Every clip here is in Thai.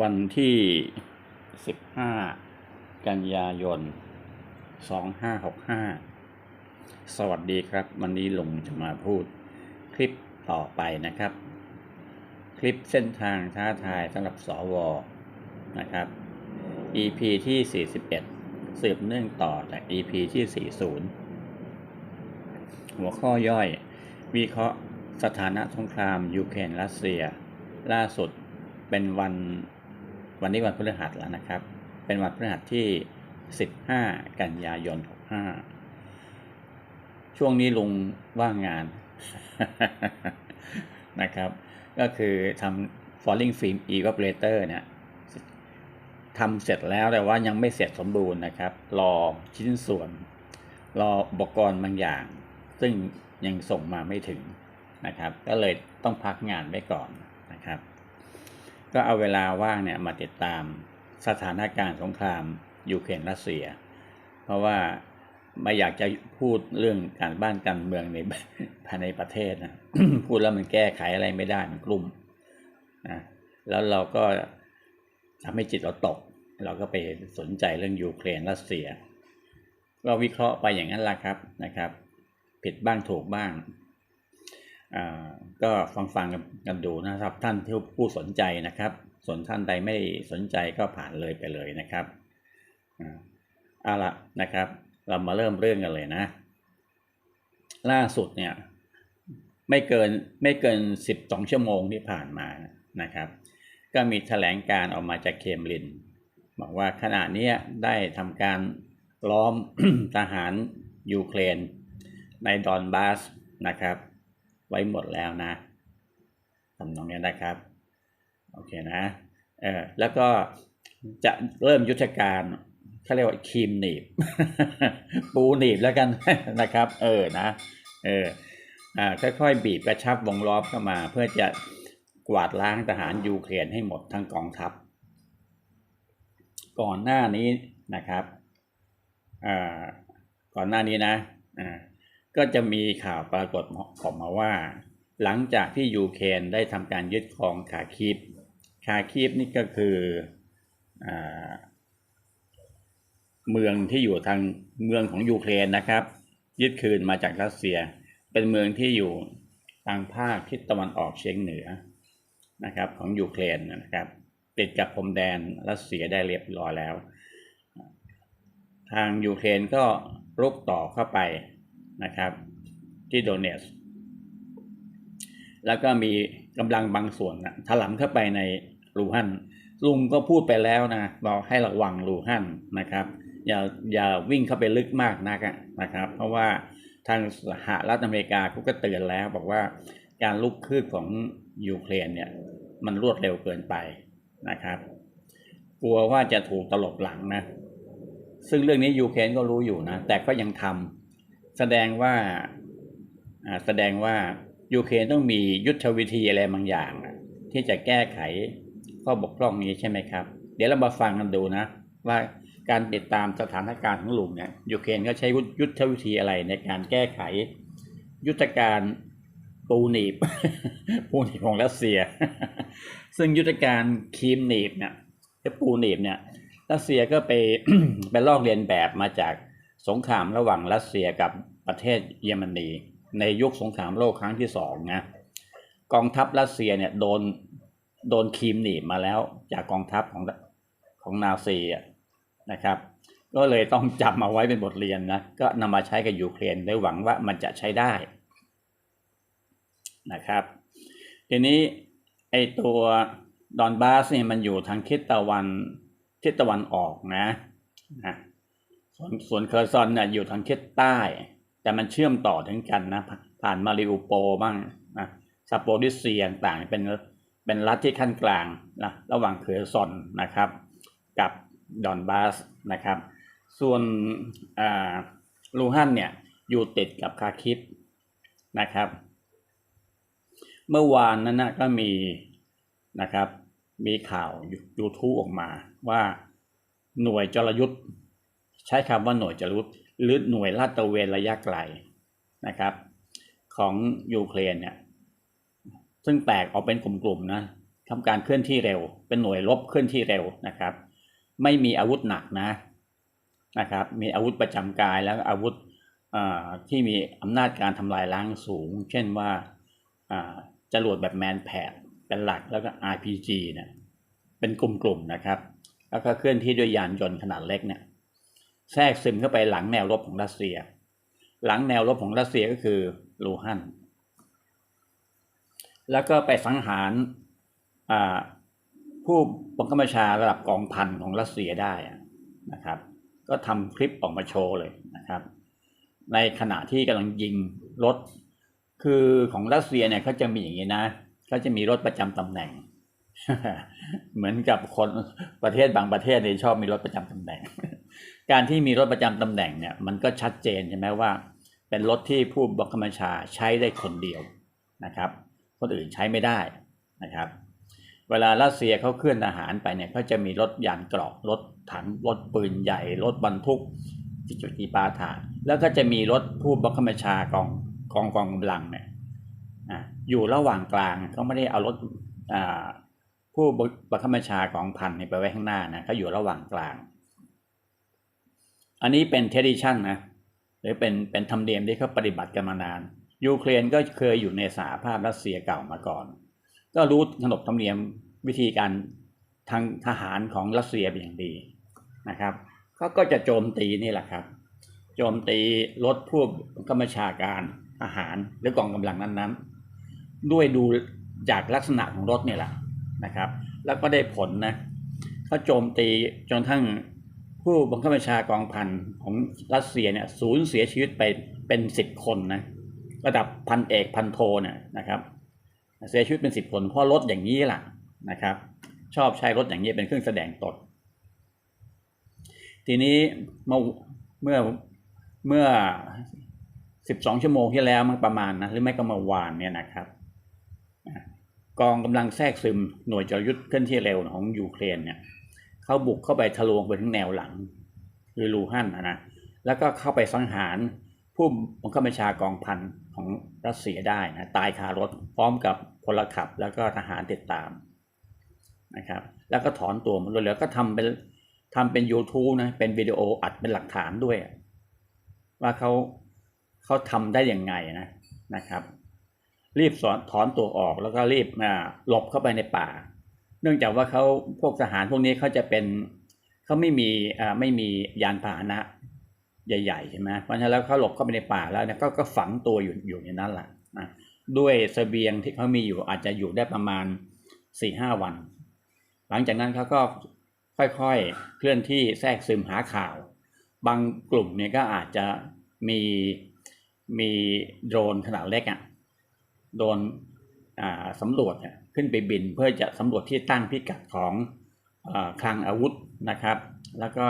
วันที่ 15 กันยายน 2565 สวัสดีครับ วันนี้ลุงจะมาพูดคลิปต่อไปนะครับ คลิปเส้นทางท้าทายสำหรับสวนะครับ EP ที่ 41 สืบเนื่องต่อจาก EP ที่ 40 หัวข้อย่อย วิเคราะห์สถานะสงครามยูเครนรัสเซีย ล่าสุด เป็นวันวันนี้วันพฤหัสแล้วนะครับ เป็นวันพฤหัสที่ 15 กันยายน 65 ช่วงนี้ลุงว่างงานนะครับ ก็คือทำ falling film evaporator เนี่ยทำเสร็จแล้วแต่ว่ายังไม่เสร็จสมบูรณ์นะครับ รอชิ้นส่วน รออุปกรณ์บางอย่าง ซึ่งยังส่งมาไม่ถึงนะครับ ก็เลยต้องพักงานไว้ก่อนนะครับ ก็เอาเวลาว่างเนี่ยมาติดตามสถานการณ์สงครามยูเครนรัสเซีย เพราะว่าไม่อยากจะพูดเรื่องการบ้านการเมืองในภายในประเทศนะพูดแล้วมันแก้ไขอะไรไม่ได้มันกลุ่มนะแล้วเราก็ทำให้จิตเราตก เราก็ไปสนใจเรื่องยูเครนรัสเซียก็วิเคราะห์ไปอย่างนั้นละครับนะครับ ผิดบ้างถูกบ้าง ก็ฟังฟังๆกันดูนะครับ ท่านที่ผู้สนใจนะครับ ส่วนท่านใดไม่สนใจก็ผ่านเลยไปเลยนะครับอ่าเอาละนะครับ เรามาเริ่มเรื่องกันเลยนะ ล่าสุดเนี่ยไม่เกินไม่เกินสิบสองชั่วโมงที่ผ่านมานะครับ ก็มีแถลงการออกมาจากเคมริน บอกว่าขณะนี้ได้ทำการล้อมทหารยูเครนในดอนบาสนะครับ ว้หมดแล้วนะทำนองนี้นะครับ โอเคนะ เออแล้วก็จะเริ่มยุทธการเขาเรียกว่าครีมหนีบ ปูหนีบแล้วกันนะครับ เออนะ เออ อ่า ค่อยๆ บีบกระชับวงล้อมเข้ามา เพื่อจะกวาดล้างทหารยูเครนให้หมดทั้งกองทัพ ก่อนหน้านี้นะครับ อ่า ก่อนหน้านี้นะ อ่า ก็จะมีข่าวปรากฏออกมาว่า หลังจากที่ยูเครนได้ทำการยึดครองคาคีฟคาคีฟนี่ก็คืออเมืองที่อยู่ทางเมืองของยูเครนนะครับ ยึดคืนมาจากรัสเซีย เป็นเมืองที่อยู่ทางภาคทิศตะวันออกเฉียงเหนือนะครับ ของยูเครนนะครับ ติดกับพรมแดนรัสเซียได้เรียบร้อยแล้ว ทางยูเครนก็รุกต่อเข้าไป นะครับ ที่โดเนสแล้วก็มีกำลังบางส่วนนะถลำเข้าไปในลูฮันลุงก็พูดไปแล้วนะบอกให้ระวังลูฮันนะครับ อย่าอย่าวิ่งเข้าไปลึกมากนักนะครับ เพราะว่าทางสหรัฐอเมริกาเขาก็เตือนแล้วบอกว่าการลุกคืบของยูเครนเนี่ยมันรวดเร็วเกินไปนะครับ กลัวว่าจะถูกตลบหลังนะ ซึ่งเรื่องนี้ยูเครนก็รู้อยู่นะ แต่ก็ยังทำ แสดงว่าอ่าแสดงว่ายูเครนต้องมียุทธวิธีอะไรบางอย่างอะที่จะแก้ไขข้อบกพร่องนี้ใช่ไหมครับ เดี๋ยวเรามาฟังกันดูนะ ว่าการติดตามสถานการณ์ของลุงเนี่ยยูเครนก็ใช้ยุทธวิธีอะไรในการแก้ไข ยุทธการปูหนีบ ปูหนีบของรัสเซีย ซึ่งยุทธการคีมหนีบเนี่ยปูหนีบเนี่ยรัสเซียก็ไปไปลอกเรียนแบบมาจาก สงครามระหว่างรัสเซียกับประเทศเยอรมนี ในยุคสงครามโลกครั้งที่สองนะกองทัพรัสเซียเนี่ยโดนโดนครีมหนีมาแล้วจากกองทัพของของนาซีอะนะครับ ก็เลยต้องจำเอาไว้เป็นบทเรียนนะก็นำมาใช้กับยูเครนได้หวังว่ามันจะใช้ได้นะครับ ทีนี้ไอตัวดอนบาสเนี่ยมันอยู่ทางทิศตะวันทิศตะวันออกนะนะ ส่วนส่วนเคอร์ซอนเนี่ยอยู่ทางทิศใต้ แต่มันเชื่อมต่อถึงกันนะ ผ่านมาริอุโปบ้างนะซาโปริเซียต่างเป็นเป็นรัฐที่ขั้นกลางนะระหว่างเคอร์ซอนนะครับ กับดอนบาสนะครับ ส่วนอ่าลูฮันเนี่ยอยู่ติดกับคาคิฟนะครับ เมื่อวานนั้นนะก็มีนะครับมีข่าวยูทูบออกมาว่าหน่วยจรยุทธ์ ใช้คำว่าหน่วยจรยุทธ์หรือหน่วยลาดตระเวนระยะไกลนะครับ ของยูเครนเนี่ยซึ่งแตกออกเป็นกลุ่มๆนะทำการเคลื่อนที่เร็ว เป็นหน่วยรบเคลื่อนที่เร็วนะครับ ไม่มีอาวุธหนักนะนะครับ มีอาวุธประจำกายแล้วก็อาวุธอ่าที่มีอำนาจการทำลายล้างสูง เช่นว่าอ่าจรวดแบบแมนแพดเป็นหลักแล้วก็ RPG เนี่ยเป็นกลุ่มๆนะครับ แล้วก็เคลื่อนที่ด้วยยานยนต์ขนาดเล็กเนี่ย แทรกซึมเข้าไปหลังแนวรบของรัสเซีย หลังแนวรบของรัสเซียก็คือลูฮัน แล้วก็ไปสังหารผู้บังคับบัญชาระดับกองพันของรัสเซียได้นะครับ ก็ทำคลิปออกมาโชว์เลยนะครับ ในขณะที่กำลังยิงรถ คือของรัสเซียเนี่ยเขาจะมีอย่างนี้นะเขาจะมีรถประจำตำแหน่ง เหมือนกับคนประเทศบางประเทศเนี่ยชอบมีรถประจำตำแหน่ง การที่มีรถประจำตำแหน่งเนี่ยมันก็ชัดเจนใช่ไหมว่า เป็นรถที่ผู้บังคับบัญชาใช้ได้คนเดียวนะครับ คนอื่นใช้ไม่ได้นะครับ เวลารัสเซียเขาเคลื่อนทหารไปเนี่ยเขาจะมีรถยานเกราะรถถังรถปืนใหญ่ รถบรรทุกจิจุกีปาถาแล้วก็จะมีรถผู้บังคับบัญชากองกองกองกำลังเนี่ยอะอยู่ระหว่างกลางเขาไม่ได้เอารถผู้บังคับบัญชากองพันไปไว้ข้างหน้านะเขาอยู่ระหว่างกลาง อันนี้เป็นเทดิชันนะหรือเป็นเป็นธรรมเนียมที่เขาปฏิบัติกันมานาน ยูเครนก็เคยอยู่ในสหภาพรัสเซียเก่ามาก่อน ก็รู้ขนบธรรมเนียมวิธีการทางทหารของรัสเซียเป็นอย่างดีนะครับเขาก็จะโจมตีนี่แหละครับ โจมตีรถผู้กำบัญชาการทหารหรือกองกำลังนั้นๆ ด้วยดูจากลักษณะของรถเนี่ยแหละนะครับ แล้วก็ได้ผลนะเขาโจมตีจนทั้ง ผู้บังคับบัญชากองพันของรัสเซียเนี่ยสูญเสียชีวิตไปเป็นสิบคนนะระดับพันเอกพันโทเนี่ยนะครับ เสียชีวิตเป็นสิบคนเพราะรถอย่างนี้แหละนะครับ ชอบใช้รถอย่างนี้เป็นเครื่องแสดงตนทีนี้เมื่อเมื่อเมื่อสิบสองชั่วโมงที่แล้วมันประมาณนะหรือไม่ก็เมื่อวานเนี่ยนะครับกองกำลังแทรกซึมหน่วยจยุทธ์เคลื่อนที่เร็วของยูเครนเนี่ย เขาบุกเข้าไปทะลวงไปถึงแนวหลังคือลูฮันนะนะแล้วก็เข้าไปสังหารผู้บังคับบัญชากองพันของรัสเซียได้นะตายคารถพร้อมกับพลขับแล้วก็ทหารติดตามนะครับ แล้วก็ถอนตัวมันเลยแล้วก็ทำเป็นทำเป็น YouTube นะเป็นวิดีโออัดเป็นหลักฐานด้วย ว่าเขาเขาทำได้อย่างไงนะนะครับ รีบสอนถอนตัวออกแล้วก็รีบอ่าหลบเข้าไปในป่า เนื่องจากว่าเขาพวกทหารพวกนี้เขาจะเป็นเขาไม่มีอ่าไม่มียานพาหนะใหญ่ๆใช่ไหมเพราะฉะนั้นแล้วเขาหลบเข้าไปในป่าแล้วเนี่ยก็ก็ฝังตัวอยู่อยู่ในนั้นแหละนะด้วยเสบียงที่เขามีอยู่อาจจะอยู่ได้ประมาณสี่ห้าวัน หลังจากนั้นเขาก็ค่อยๆเคลื่อนที่แทรกซึมหาข่าว บางกลุ่มเนี่ยก็อาจจะมีมีโดรนขนาดเล็กอะ่ะโดรนอ่าสำรวจเนี่ย ขึ้นไปบินเพื่อจะสำรวจที่ตั้งพิกัดของอคลังอาวุธนะครับ แล้วก็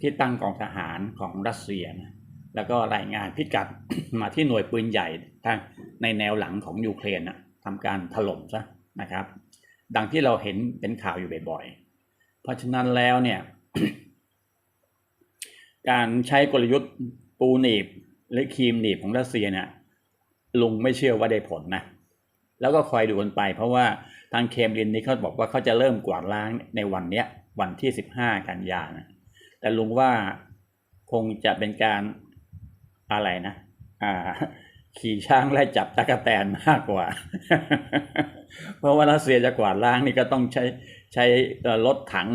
ที่ตั้งกองทหารของรัสเซียนะแล้วก็รายงานพิกัดมาที่หน่วยปืนใหญ่ทางในแนวหลังของยูเครนนะทำการถล่มซะนะครับ ดังที่เราเห็นเป็นข่าวอยู่บ่อยๆ เพราะฉะนั้นแล้วเนี่ยการใช้กลยุทธ์ปูหนีบ หรือครีมหนีบของรัสเซียเนี่ยลุงไม่เชื่อว่าได้ผลนะ แล้วก็คอยดูกันไป เพราะว่าทางเคมรินนี่เขาบอกว่าเขาจะเริ่มกวาดล้างในวันเนี้ยวันที่สิบห้ากันยานะแต่ลุงว่าคงจะเป็นการอะไรนะ อ่า ขี่ช้างไล่จับตะกแตนมากกว่า เพราะว่ารัสเซียจะกวาดล้างนี่ก็ต้องใช้ใช้รถถัง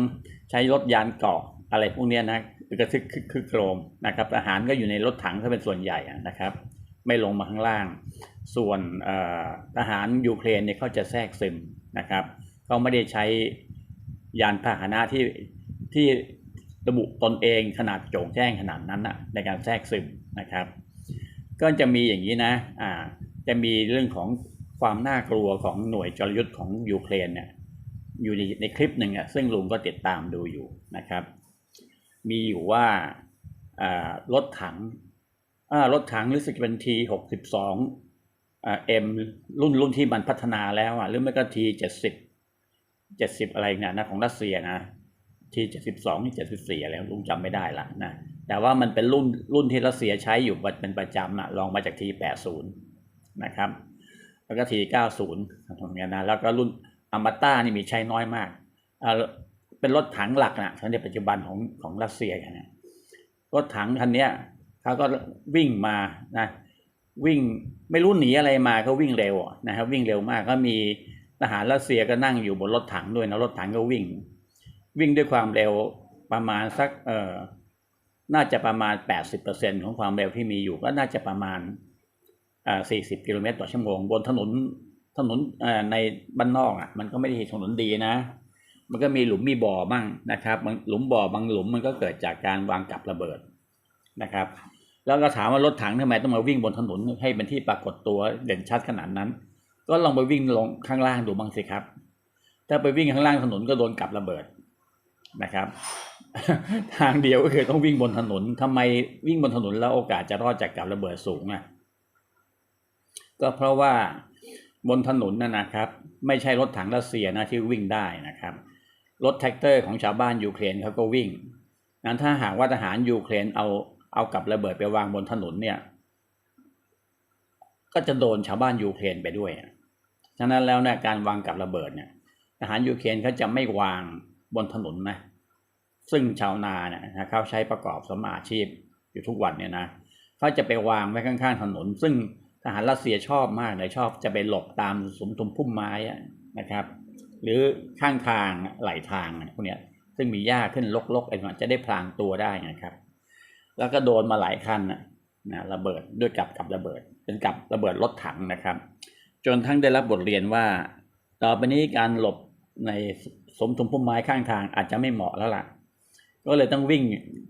ใช้รถยานเกาะอะไรพวกนี้นะกระทึกคือโครมนะครับ อาหารก็อยู่ในรถถังถ้าเป็นส่วนใหญ่นะครับ ไม่ลงมาข้างล่าง ส่วนทหารยูเครนเนี่ยเขาจะแทรกซึมนะครับเขาไม่ได้ใช้ยานพาหนะที่ที่ระบุตนเองขนาดโจงแจ้งขนาดนั้นนะในการแทรกซึมนะครับ ก็จะมีอย่างนี้นะอ่าจะมีเรื่องของความน่ากลัวของหน่วยจรยุทธ์ของยูเครนเนี่ยอยู่ในในคลิปหนึ่งอะซึ่งลุงก็ติดตามดูอยู่นะครับ มีอยู่ว่ารถถังรถถังรู้สึกเป็นทีหกสิบสอง เอ็มรุ่นรุ่นที่มันพัฒนาแล้วอะหรือไม่ก็ทีเจ็ดสิบเจ็ดสิบอะไรเนี่ยนะของรัสเซียนะทีเจ็ดสิบสองที่เจ็ดสิบสี่อะไรลุงจำไม่ได้ละนะแต่ว่ามันเป็นรุ่นรุ่นที่รัสเซียใช้อยู่เป็นประจำนะลองมาจากทีแปดศูนย์นะครับ แล้วก็ทีเก้าศูนย์ตรงนี้นะแล้วก็รุ่นอมาต้านี่มีใช้น้อยมากอ่าเป็นรถถังหลักนะในปัจจุบันของของรัสเซียนะรถถังคันเนี้ยเขาก็วิ่งมานะ วิ่งไม่รู้หนีอะไรมาก็วิ่งเร็วนะครับวิ่งเร็วมากก็มีทหารรัสเซียก็นั่งอยู่บนรถถังด้วยนะรถถังก็วิ่ง วิ่งด้วยความเร็วประมาณสักเอ่อน่าจะประมาณ 80%ของความเร็วที่มีอยู่ก็น่าจะประมาณอ่า40 กิโลเมตรต่อชั่วโมง บนถนนถนนอ่าในบ้านนอกอะมันก็ไม่ได้ถนนดีนะ มันก็มีหลุมมีบ่อบ้างนะครับบางหลุมบ่อบางหลุมมันก็เกิดจากการวางกับระเบิดนะครับ แล้วก็ถามว่ารถถังทำไมต้องมาวิ่งบนถนนให้เป็นที่ปรากฏตัวเด่นชัดขนาดนั้น ก็ลองไปวิ่งลงข้างล่างดูบ้างสิครับ ถ้าไปวิ่งข้างล่างถนนก็โดนกับระเบิดนะครับ ทางเดียวก็คือต้องวิ่งบนถนนทำไมวิ่งบนถนนแล้วโอกาสจะรอดจากกับระเบิดสูงอะก็เพราะว่าบนถนนน่ะนะครับ ไม่ใช่รถถังรัสเซียนะที่วิ่งได้นะครับ รถแท็กเตอร์ของชาวบ้านยูเครนเขาก็วิ่งนั้นถ้าหากว่าทหารยูเครนเอา เอากับระเบิดไปวางบนถนนเนี่ย ก็จะโดนชาวบ้านยูเครนไปด้วยฉะนั้นแล้วเนี่ยการวางกับระเบิดเนี่ยทหารยูเครนเขาจะไม่วางบนถนนนะ ซึ่งชาวนาเนี่ยเขาใช้ประกอบสมอาชีพอยู่ทุกวันเนี่ยนะเขาจะไปวางไว้ข้างๆถนน ซึ่งทหารรัสเซียชอบมากเลยชอบจะไปหลบตามสมทุมพุ่มไม้นะครับ หรือข้างทางไหลทางพวกเนี้ยซึ่งมีหญ้าขึ้นลกๆไอ้มันจะได้พลางตัวได้นะครับ แล้วก็โดนมาหลายคันนะนะระเบิดด้วยกับกับระเบิด เป็นกับระเบิดรถถังนะครับ จนทั้งได้รับบทเรียนว่า ต่อไปนี้การหลบในสมทุมพุ่มไม้ข้างทางอาจจะไม่เหมาะแล้วล่ะ ก็เลยต้องวิ่ง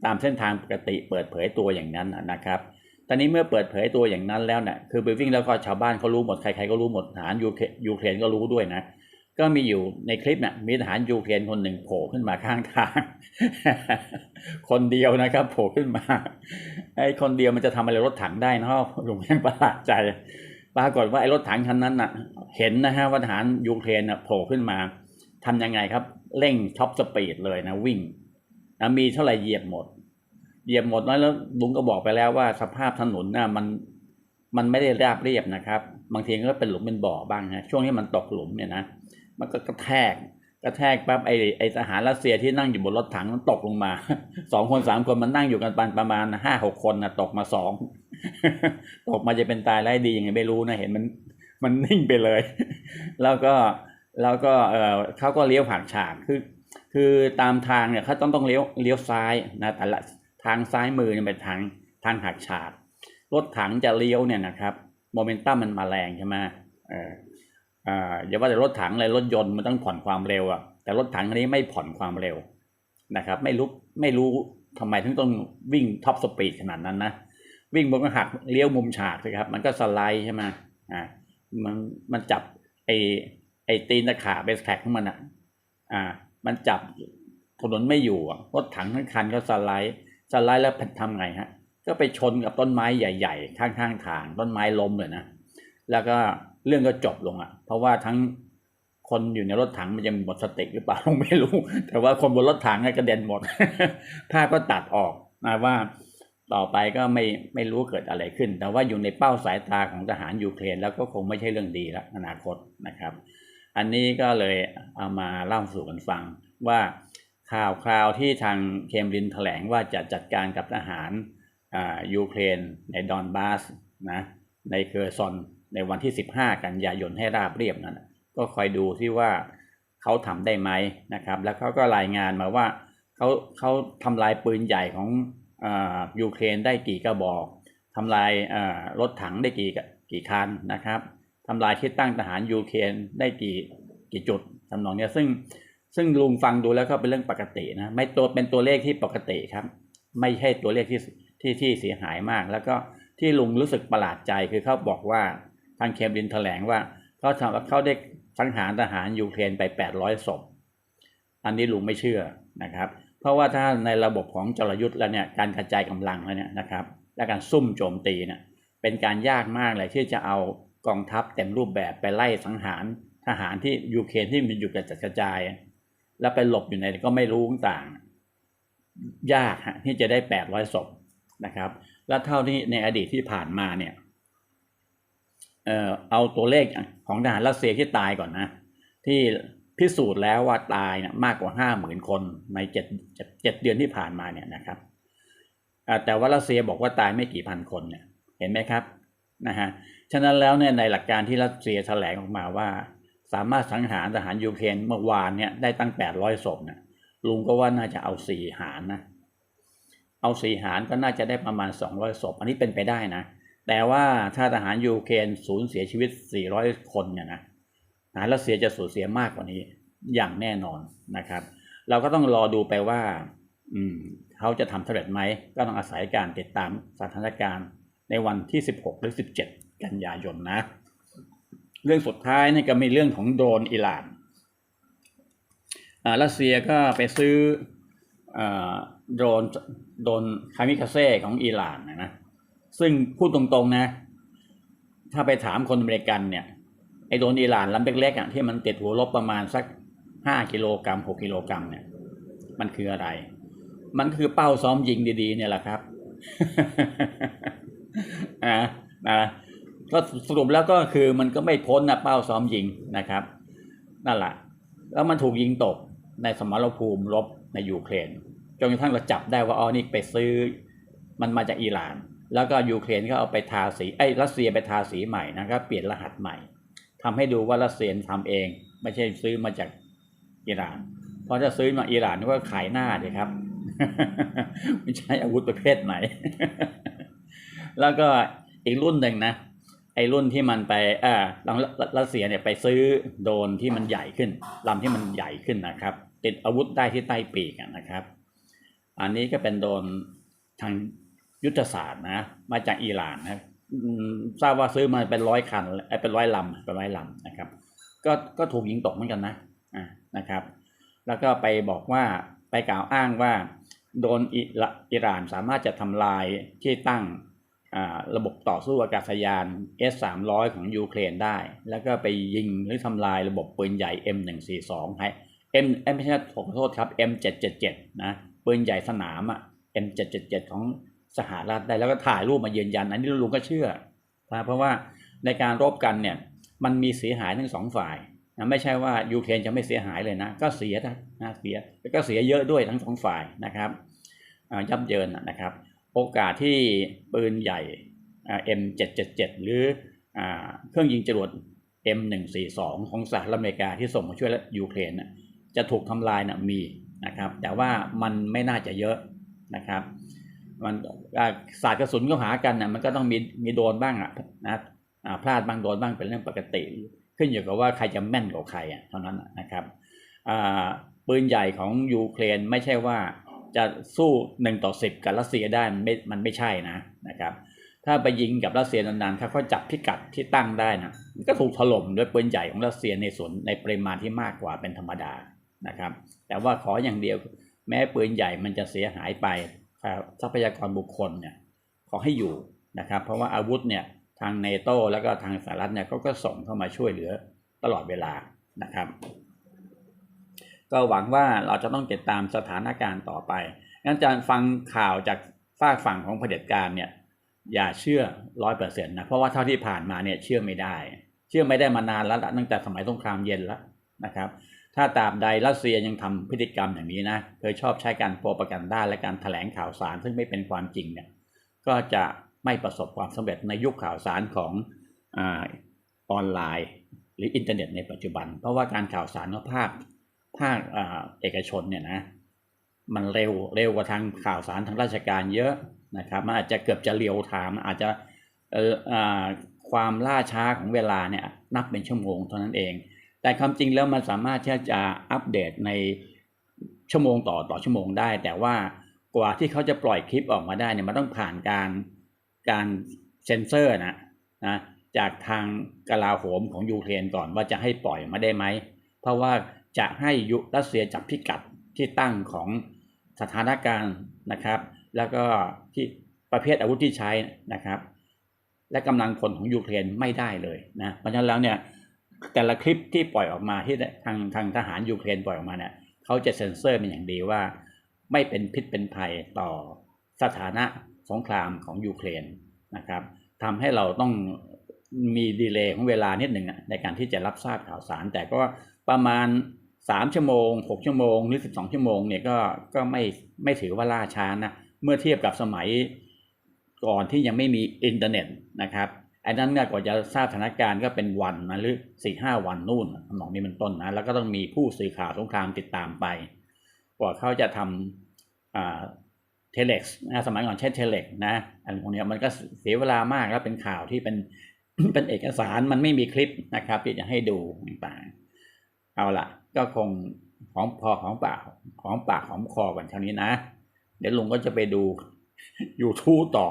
ตามเส้นทางปกติเปิดเผยตัวอย่างนั้นนะครับ ตอนนี้เมื่อเปิดเผยตัวอย่างนั้นแล้วเนี่ยคือไปวิ่งแล้วก็ชาวบ้านเขารู้หมดใครๆก็รู้หมดทหารยูเคยูเครนก็รู้ด้วยนะ ก็มีอยู่ในคลิปเนี่ยมีทหารยูเครนคนหนึ่งโผล่ขึ้นมาข้างทาง คนเดียวนะครับโผล่ขึ้นมาไอ้คนเดียวมันจะทำอะไรรถถังได้นะครับลุงแม่งประหลาดใจ ปรากฏว่าไอ้รถถังคันนั้นน่ะ เห็นนะฮะว่าทหารยูเครนน่ะโผล่ขึ้นมาทำยังไงครับ เร่งท็อปสปีดเลยนะวิ่งนะมีเท่าไหร่เหยียบหมด เหยียบหมดแล้วลุงก็บอกไปแล้วว่าสภาพถนนน่ะมันมันไม่ได้ราบเรียบนะครับ บางทีก็เป็นหลุมเป็นบ่อบ้างนะช่วงที่มันตกหลุมเนี่ยนะ มันก็กระแทกกระแทกปั๊บไอไอทหารรัสเซียที่นั่งอยู่บนรถถังมันตกลงมาสองคนสามคนมันนั่งอยู่กันประมาณห้าหกคนนะตกมาสองตกมาจะเป็นตายไร้ดียังไงไม่รู้นะเห็นมันมันนิ่งไปเลย แล้วก็แล้วก็เออเขาก็เลี้ยวผ่านฉากคือ คือตามทางเนี่ยเขาต้องต้องเลี้ยวเลี้ยวซ้ายนะแต่ละทางซ้ายมือเนี่ยเป็นทางทางหักฉากรถถังจะเลี้ยวเนี่ยนะครับโมเมนตัมมันมาแรงใช่ไหมเออ อ่าอย่าว่าแต่รถถังเลยรถยนต์มันต้องผ่อนความเร็วอะแต่รถถังอันนี้ไม่ผ่อนความเร็วนะครับ ไม่รู้ไม่รู้ทำไมถึงต้องวิ่งท็อปสปีดขนาดนั้นนะวิ่งบนก็หักเลี้ยวมุมฉากเลยครับ มันก็สไลด์ใช่ไหมอ่ามันมันจับไอไอตีนตะขาเบสแท็กของมันอะ อ่า มันจับถนนไม่อยู่อะรถถังทั้งคันก็สไลด์สไลด์แล้วทำไงฮะ ก็ไปชนกับต้นไม้ใหญ่ ๆ ข้างๆทาง ต้นไม้ล้มเลยนะ แล้วก็ เรื่องก็จบลงอะ เพราะว่าทั้งคนอยู่ในรถถังมันยังหมดสติหรือเปล่าไม่รู้ แต่ว่าคนบนรถถังกระเด็นหมดภาพก็ตัดออกนะว่าต่อไปก็ไม่ไม่รู้เกิดอะไรขึ้น แต่ว่าอยู่ในเป้าสายตาของทหารยูเครนแล้วก็คงไม่ใช่เรื่องดีล้วอนาคตนะครับ อันนี้ก็เลยเอามาเล่าสู่กันฟังว่าข่าวคราวที่ทางเคมรินแถลงว่าจะจัดการกับทหารยูเครนในดอนบาสนะในเคอร์ซอน ในวันที่ 15 กันยายนให้ราบเรียบนั่นก็คอยดูที่ว่าเขาทำได้ไหมนะครับ แล้วเขาก็รายงานมาว่าเขาเขาทำลายปืนใหญ่ของยูเครนได้กี่กระบอกทำลายรถถังได้กี่กี่คันนะครับทำลายที่ตั้งทหารยูเครนได้กี่กี่จุดทำนองนี้ซึ่งซึ่งลุงฟังดูแล้วก็เป็นเรื่องปกตินะไม่ตัวเป็นตัวเลขที่ปกติครับ ไม่ใช่ตัวเลขที่ที่ที่เสียหายมาก แล้วก็ที่ลุงรู้สึกประหลาดใจคือเขาบอกว่า ทางเคมรินแถลงว่าเขาทำเขาได้สังหารทหารยูเครนไป 800ศพ อันนี้ลุงไม่เชื่อนะครับ เพราะว่าถ้าในระบบของจรยุทธ์แล้วเนี่ยการกระจายกำลังแล้วเนี่ยนะครับและการซุ่มโจมตีเนี่ยเป็นการยากมากเลยที่จะเอากองทัพเต็มรูปแบบไปไล่สังหารทหารที่ยูเครนที่มันอยู่กระจัดกระจาย แล้วไปหลบอยู่ในก็ไม่รู้ต่าง ยากฮะที่จะได้แปดร้อยศพนะครับ และเท่าที่ในอดีตที่ผ่านมาเนี่ย เอ่อเอาตัวเลขของทหารรัสเซียที่ตายก่อนนะ ที่พิสูจน์แล้วว่าตายเนี่ยมากกว่าห้าหมื่นคนในเจ็ดเจ็ดเดือนที่ผ่านมาเนี่ยนะครับแต่ว่ารัสเซียบอกว่าตายไม่กี่พันคนเนี่ยเห็นไหมครับนะฮะฉะนั้นแล้วเนี่ยในหลักการที่รัสเซียแถลงออกมาว่า สามารถสังหารทหารยูเครนเมื่อวานเนี่ยได้ตั้งแปดร้อยศพเนี่ยลุงก็ว่าน่าจะเอาสี่หารนะเอาสี่หารก็น่าจะได้ประมาณสองร้อยศพ อันนี้เป็นไปได้นะ แต่ว่าถ้าทหารยูเครนสูญเสียชีวิตสี่ร้อยคนเนี่ยนะทหารรัสเซียจะสูญเสียมากกว่านี้อย่างแน่นอนนะครับ เราก็ต้องรอดูไปว่า อืมเขาจะทำสำเร็จไหม ก็ต้องอาศัยการติดตามสถานการณ์ในวันที่ 16 หรือ 17 กันยายนนะ เรื่องสุดท้ายนี่ก็มีเรื่องของโดรนอิหร่านรัสเซียก็ไปซื้อโดรนโดรนคามิคาเซ่ของอิหร่านนะนะ ซึ่งพูดตรงๆนะ ถ้าไปถามคนอเมริกันเนี่ยไอโดนอิหร่านลำเล็กๆอะที่มันติดหัวลบประมาณสักห้ากิโลกรัมหกกิโลกรัมเนี่ย มันคืออะไร มันคือเป้าซ้อมยิงดีๆ เนี่ยแหละครับอ่านะก็สรุปแล้วก็คือมันก็ไม่พ้นนะเป้าซ้อมยิงนะครับ นั่นแหละแล้วมันถูกยิงตกในสมรภูมิรบในยูเครนจนกระทั่งเราจับได้ว่าอ๋อนี่ไปซื้อมันมาจากอิหร่าน แล้วก็ยูเครนก็เอาไปทาสีไอ้รัสเซียไปทาสีใหม่นะครับ เปลี่ยนรหัสใหม่ทำให้ดูว่ารัสเซียทำเอง ไม่ใช่ซื้อมาจากอิหร่าน เพอจะถ้าซื้อมาอิหร่านก็ขายหน้าเลยครับ ไม่ใช่อาวุธประเภทไหน แล้วก็อีกรุ่นหนึ่งนะ ไอ้รุ่นที่มันไปอ่ารัสเซียเนี่ยไปซื้อโดนที่มันใหญ่ขึ้นลำที่มันใหญ่ขึ้นนะครับติดอาวุธได้ที่ใต้ปีกนะครับ อันนี้ก็เป็นโดนทาง ยุทธศาสตร์นะมาจากอิหร่านนะทราบว่าซื้อมาเป็นร้อยคันเป็นร้อยลำเป็นร้อยลำนะครับ ก็ก็ถูกยิงตกเหมือนกันนะอ่านะครับ แล้วก็ไปบอกว่าไปกล่าวอ้างว่าโดนอิหร่านสามารถจะทำลายที่ตั้งระบบต่อสู้อากาศยาน S-300 ของยูเครนได้ แล้วก็ไปยิงหรือทำลายระบบปืนใหญ่ M142 ให้ M ไม่ใช่ขอโทษครับ M777 นะปืนใหญ่สนามอะ M777 ของ สหรัฐได้แล้วก็ถ่ายรูปมายืนยันอันนี้ลุงก็เชื่อนะเพราะว่าในการรบกันเนี่ยมันมีเสียหายทั้งสองฝ่ายนะไม่ใช่ว่ายูเครนจะไม่เสียหายเลยนะ ก็เสียนะเสียแล้วก็เสียเยอะด้วยทั้งสองฝ่ายนะครับยับเยินนะครับ โอกาสที่ปืนใหญ่ M777 หรือเครื่องยิงจรวด M142 ของสหรัฐอเมริกาที่ส่งมาช่วยยูเครนจะถูกทำลายนะมีนะครับ แต่ว่ามันไม่น่าจะเยอะนะครับ มันศาสตร์กระสุนก็หากันนะมันก็ต้องมีมีโดนบ้างอะนะพลาดบ้างโดนบ้างเป็นเรื่องปกติ ขึ้นอยู่กับว่าใครจะแม่นกว่าใครอะเท่านั้นนะครับปืนใหญ่ของยูเครนไม่ใช่ว่าจะสู้หนึ่งต่อสิบกับรัสเซียได้มันไม่มันไม่ใช่นะนะครับ ถ้าไปยิงกับรัสเซียนานๆถ้าเขาจับพิกัดที่ตั้งได้นะก็ถูกถล่มด้วยปืนใหญ่ของรัสเซียในส่วนในปริมาณที่มากกว่าเป็นธรรมดานะครับ แต่ว่าขออย่างเดียวแม้ปืนใหญ่มันจะเสียหายไป ทรัพยากรบุคคลเนี่ยขอให้อยู่นะครับ เพราะว่าอาวุธเนี่ยทางเนโตแล้วก็ทางสหรัฐเนี่ยเขาก็ส่งเข้ามาช่วยเหลือตลอดเวลานะครับ ก็หวังว่าเราจะต้องติดตามสถานการณ์ต่อไปงั้นจะฟังข่าวจากฝากฝั่งของเผด็จการเนี่ยอย่าเชื่อร้อยเปอร์เซ็นต์นะเพราะว่าเท่าที่ผ่านมาเนี่ยเชื่อไม่ได้ เชื่อไม่ได้มานานแล้วตั้งแต่สมัยสงครามเย็นแล้วนะครับ ถ้าตาบใดรัสเซียยังทำพฤติกรรมอย่างนี้นะเคยชอบใช้การโปรปกันด้าและการถแถลงข่าวสารซึ่งไม่เป็นความจริงเนี่ยก็จะไม่ประสบความสำเร็จในยุคข่าวสารของอออนไลน์ หรืออินเทอร์เน็ตในปัจจุบัน เพราะว่าการข่าวสารของภาคภาคเอกชนเนี่ยนะมันเร็วเร็วกว่าทางข่าวสารทางราชการเยอะนะครับมันอาจจะเกือบจะเรียวถามอาจจะความล่าช้าของเวลาเนี่ยนับเป็นชั่วโมงเท่านั้นเอง แต่ความจริงแล้วมันสามารถที่จะอัปเดตในชั่วโมงต่อต่อชั่วโมงได้ แต่ว่ากว่าที่เขาจะปล่อยคลิปออกมาได้เนี่ยมันต้องผ่านการการเซ็นเซอร์นะนะจากทางกลาโหมของยูเครนก่อนว่าจะให้ปล่อยมาได้ไหม เพราะว่าจะให้ยุรัสเซียจับพิกัดที่ตั้งของสถานการณ์นะครับ แล้วก็ที่ประเภทอาวุธที่ใช้นะครับ และกำลังพลของยูเครนไม่ได้เลยนะเพราะฉะนั้นแล้วเนี่ย แต่ละคลิปที่ปล่อยออกมาที่ทางทางทหารยูเครนปล่อยออกมาเนี่ยเขาจะเซ็นเซอร์เป็นอย่างดีว่า ไม่เป็นพิษเป็นภัยต่อสถานะสงครามของยูเครนนะครับทำให้เราต้องมีดีเลย์ของเวลานิดหนึ่งในการที่จะรับทราบข่าวสาร แต่ก็ประมาณสามชั่วโมงหกชั่วโมง หรือสิบสองชั่วโมงเนี่ยก็ก็ไม่ไม่ถือว่าล่าช้านะเมื่อเทียบกับสมัยก่อนที่ยังไม่มีอินเทอร์เน็ตนะครับ อันนั้นเนี่ยกว่าจะทราบสถานการณ์ก็เป็นวันนะหรือสี่ห้าวันนู่นทำนองนี้เป็นต้นนะแล้วก็ต้องมีผู้สื่อข่าวสงครามติดตามไปกว่าเขาจะทำเทเล็กนะสมัยก่อนใช้เทเล็กนะอันพวกนี้มันก็เสียเวลามากแล้วเป็นข่าวที่เป็นเป็นเอกสารมันไม่มีคลิปนะครับที่จะให้ดูต่างๆเอาละก็คงของพอของปากของปากของคอกันเท่านี้นะ เดี๋ยวลุงก็จะไปดู YouTube ต่อ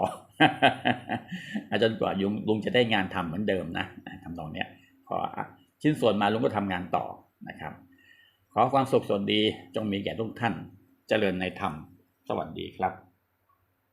จารย์กว่าลุงลุงจะได้งานทำเหมือนเดิมนะทำตรงเนี้ยขอชิ้นส่วนมาลุงก็ทำงานต่อนะครับ ขอความสุขส่วนดีจงมีแก่ทุกท่านเจริญในธรรม สวัสดีครับ